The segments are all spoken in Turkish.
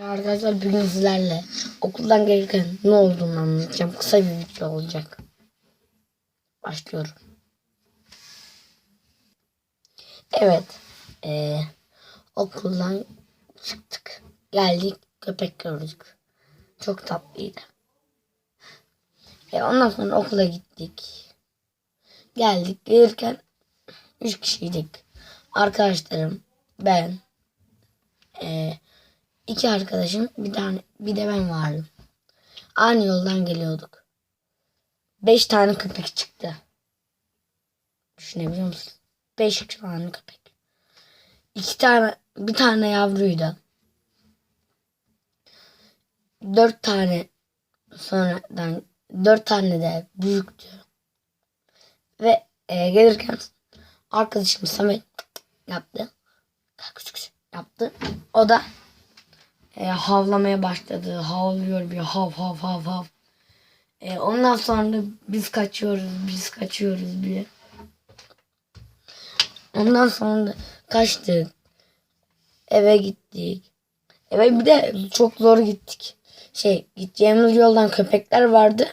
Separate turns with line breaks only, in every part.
Arkadaşlar bugün sizlerle okuldan gelirken ne olduğunu anlatacağım. Kısa bir video olacak. Başlıyorum. Evet. eee, okuldan çıktık. Geldik. Köpek gördük. Çok tatlıydı. E, ondan sonra okula gittik. Geldik. Gelirken üç kişiydik. Arkadaşlarım, ben, eee İki arkadaşım bir tane bir de ben vardım. Aynı yoldan geliyorduk. Beş tane köpek çıktı. Düşünebiliyor musun? Beş tane köpek. İki tane bir tane yavruydu. Dört tane sonradan dört tane de büyüktü. Ve e, gelirken arkadaşım Samet yaptı. Küçük yaptı. O da e, havlamaya başladı. Havlıyor bir hav hav hav hav. E, ondan sonra biz kaçıyoruz, biz kaçıyoruz diye. Ondan sonra kaçtık. Eve gittik. Eve bir de çok zor gittik. Şey gideceğimiz yoldan köpekler vardı.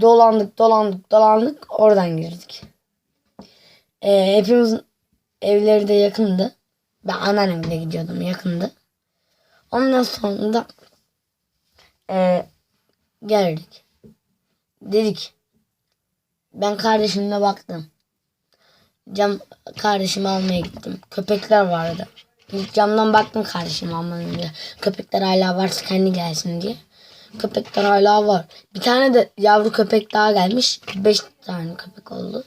Dolandık dolandık dolandık oradan girdik. E, hepimizin evleri de yakındı. Ben anneannemle gidiyordum yakındı. Ondan sonra da e, geldik. Dedik. Ben kardeşimle baktım. Cam kardeşimi almaya gittim. Köpekler vardı. İlk camdan baktım kardeşimi almaya diye. Köpekler hala varsa kendi gelsin diye. Köpekler hala var. Bir tane de yavru köpek daha gelmiş. Beş tane köpek oldu.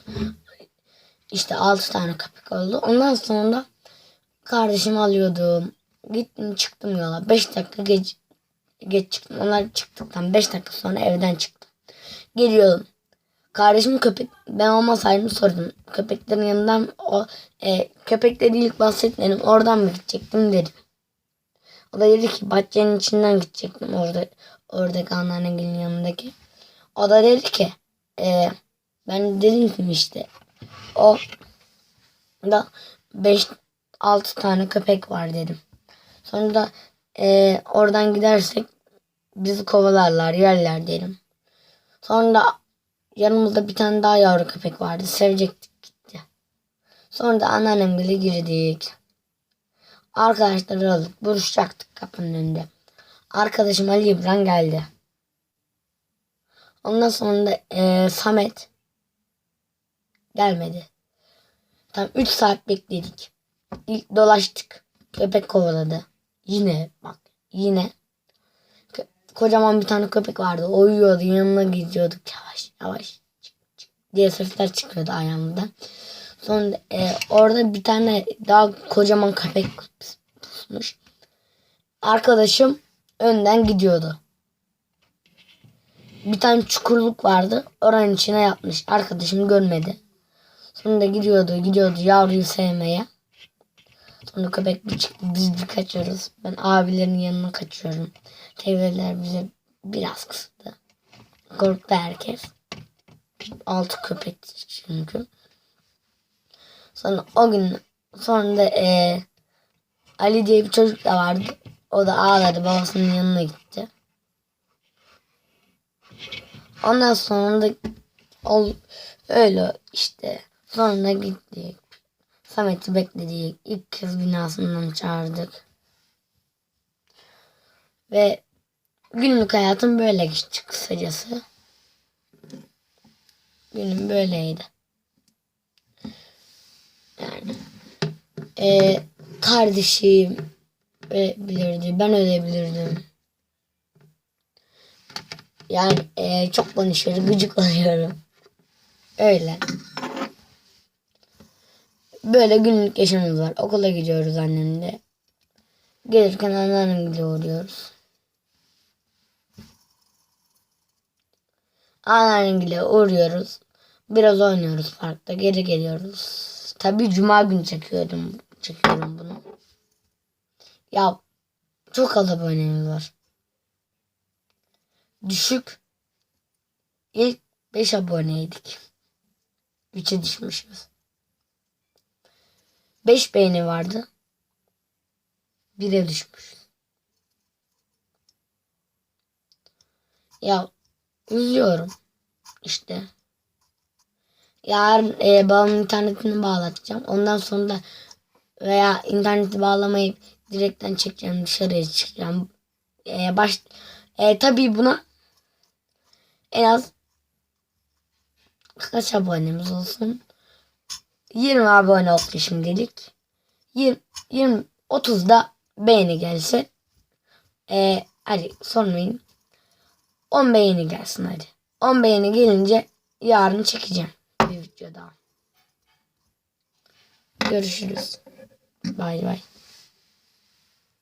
İşte altı tane köpek oldu. Ondan sonra da kardeşimi alıyordum. Gittim çıktım yola. 5 dakika geç, geç çıktım. Onlar çıktıktan 5 dakika sonra evden çıktım. Geliyorum. Kardeşim köpek ben olmasaydım sordum. Köpeklerin yanından o e, köpekleri ilk bahsetmedim. Oradan mı gidecektim dedim. O da dedi ki bahçenin içinden gidecektim orada oradaki anneannenin yanındaki. O da dedi ki e, ben dedim ki işte o da 5 6 tane köpek var dedim. Sonra da e, oradan gidersek bizi kovalarlar, yerler derim. Sonra da yanımızda bir tane daha yavru köpek vardı. Sevecektik gitti. Sonra da anneannemle girdik. Arkadaşları aldık. Buluşacaktık kapının önünde. Arkadaşım Ali İbrahim geldi. Ondan sonra da e, Samet gelmedi. Tam 3 saat bekledik. İlk dolaştık. Köpek kovaladı. Yine bak yine kocaman bir tane köpek vardı. O uyuyordu yanına gidiyorduk yavaş yavaş çık, çık diye sesler çıkıyordu ayağımdan. Sonra e, orada bir tane daha kocaman köpek pusmuş. Arkadaşım önden gidiyordu. Bir tane çukurluk vardı. Oranın içine yapmış. Arkadaşım görmedi. Sonra gidiyordu gidiyordu yavruyu sevmeye. Sonra köpek bir çıktı. Biz bir kaçıyoruz. Ben abilerin yanına kaçıyorum. Teyzeler bize biraz kısıtlı. Korktu herkes. Altı köpek çünkü. Sonra o gün sonra da e, Ali diye bir çocuk da vardı. O da ağladı. Babasının yanına gitti. Ondan sonra da ol, öyle işte. Sonra gittik. Samet'i bekledik. İlk kez binasından çağırdık. Ve günlük hayatım böyle geçti kısacası. Günüm böyleydi. Yani e, kardeşim ölebilirdi. Ben ölebilirdim. Yani e, çok konuşuyorum. Gıcık oluyorum. Öyle. Böyle günlük yaşamımız var. Okula gidiyoruz annemle. Gelirken anneannemle uğruyoruz. Anneannemle uğruyoruz. Biraz oynuyoruz parkta. Geri geliyoruz. Tabii cuma günü çekiyordum, çekiyorum bunu. Ya çok az abonemiz var. Düşük. İlk 5 aboneydik. 3'e düşmüşüz. 5 beğeni vardı. 1'e düşmüş. Ya üzülüyorum. İşte. Yarın e, babamın internetini bağlatacağım. Ondan sonra da veya interneti bağlamayıp direkten çekeceğim dışarıya çıkacağım. E, baş, e, tabii buna en az kaç abonemiz olsun? 20 abone oldu şimdilik. 20, 20 30 da beğeni gelsin. E, hadi sormayın. 10 beğeni gelsin hadi. 10 beğeni gelince yarın çekeceğim bir video daha. Görüşürüz. Bay bay.